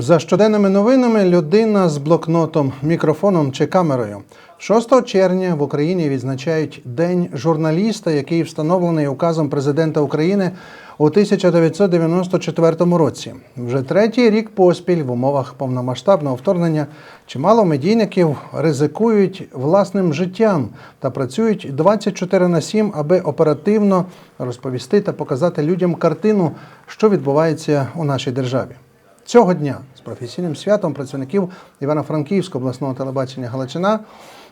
За щоденними новинами людина з блокнотом, мікрофоном чи камерою. 6 червня в Україні відзначають День журналіста, який встановлений указом президента України у 1994 році. Вже третій рік поспіль в умовах повномасштабного вторгнення чимало медійників ризикують власним життям та працюють 24 на 7, аби оперативно розповісти та показати людям картину, що відбувається у нашій державі. Цього дня з професійним святом працівників Івано-Франківського обласного телебачення Галичина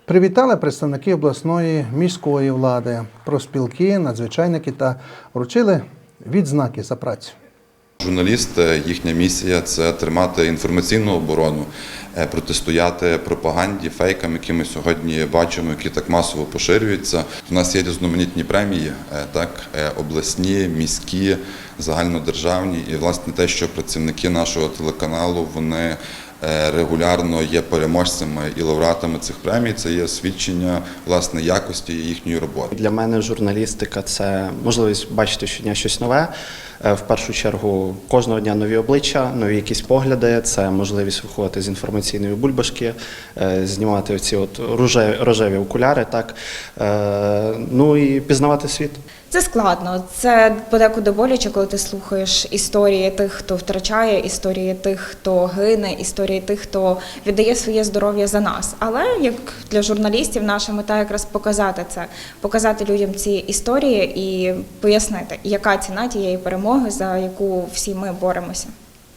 привітали представники обласної міської влади, профспілки, надзвичайники та вручили відзнаки за працю. Журналісти, їхня місія це тримати інформаційну оборону, е, протистояти пропаганді, фейкам, які ми сьогодні бачимо, які так масово поширюються. У нас є різноманітні премії, е, так е, обласні, міські, загальнодержавні, і власне те, що працівники нашого телеканалу вони. Е, Регулярно є переможцями і лауреатами цих премій. Це є свідчення власне якості їхньої роботи. Для мене журналістика це можливість бачити щодня щось нове. Е, В першу чергу кожного дня нові обличчя, нові якісь погляди. Це можливість виходити з інформаційної бульбашки, е, знімати оці от рожеві, окуляри, так ну і пізнавати світ. Це складно. Це подекуди боляче, коли ти слухаєш історії тих, хто втрачає, історії тих, хто гине, історії тих, хто віддає своє здоров'я за нас. Але як для журналістів, наша мета якраз показати це, показати людям ці історії і пояснити, яка ціна тієї перемоги, за яку всі ми боремося.